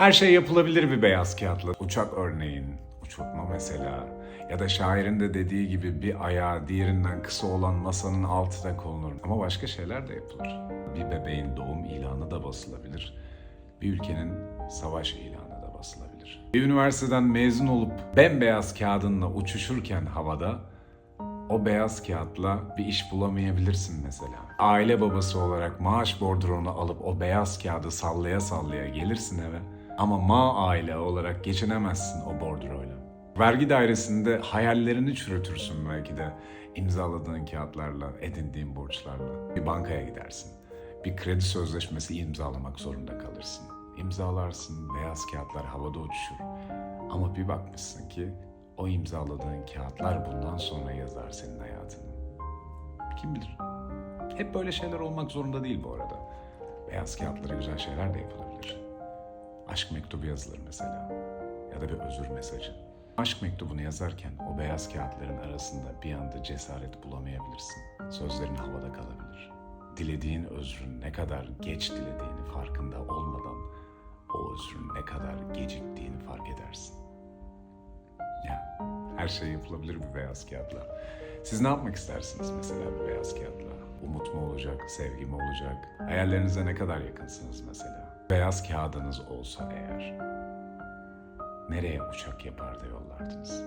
Her şey yapılabilir bir beyaz kağıtla. Uçak örneğin, uçurtma mesela. Ya da şairin de dediği gibi bir ayağı diğerinden kısa olan masanın altına konulur. Ama başka şeyler de yapılır. Bir bebeğin doğum ilanı da basılabilir. Bir ülkenin savaş ilanı da basılabilir. Bir üniversiteden mezun olup bembeyaz kağıdınla uçuşurken havada o beyaz kağıtla bir iş bulamayabilirsin mesela. Aile babası olarak maaş bordronu alıp o beyaz kağıdı sallaya sallaya gelirsin eve. Ama ma aile olarak geçinemezsin o bordroyla. Vergi dairesinde hayallerini çürütürsün belki de imzaladığın kağıtlarla, edindiğin borçlarla. Bir bankaya gidersin. Bir kredi sözleşmesi imzalamak zorunda kalırsın. İmzalarsın, beyaz kağıtlar havada uçuşur. Ama bir bakmışsın ki o imzaladığın kağıtlar bundan sonra yazar senin hayatını. Kim bilir? Hep böyle şeyler olmak zorunda değil bu arada. Beyaz kağıtlara güzel şeyler de yapılabilir. Aşk mektubu yazılır mesela. Ya da bir özür mesajı. Aşk mektubunu yazarken o beyaz kağıtların arasında bir anda cesaret bulamayabilirsin. Sözlerin havada kalabilir. Dilediğin özrün ne kadar geç dilediğini farkında olmadan o özrün ne kadar geciktiğini fark edersin. Ya her şey yapılabilir bir beyaz kağıtla. Siz ne yapmak istersiniz mesela bir beyaz kağıtla? Umut mu olacak, sevgi mi olacak? Hayallerinize ne kadar yakınsınız mesela? Beyaz kağıdınız olsa eğer nereye uçak yapar da yollardınız?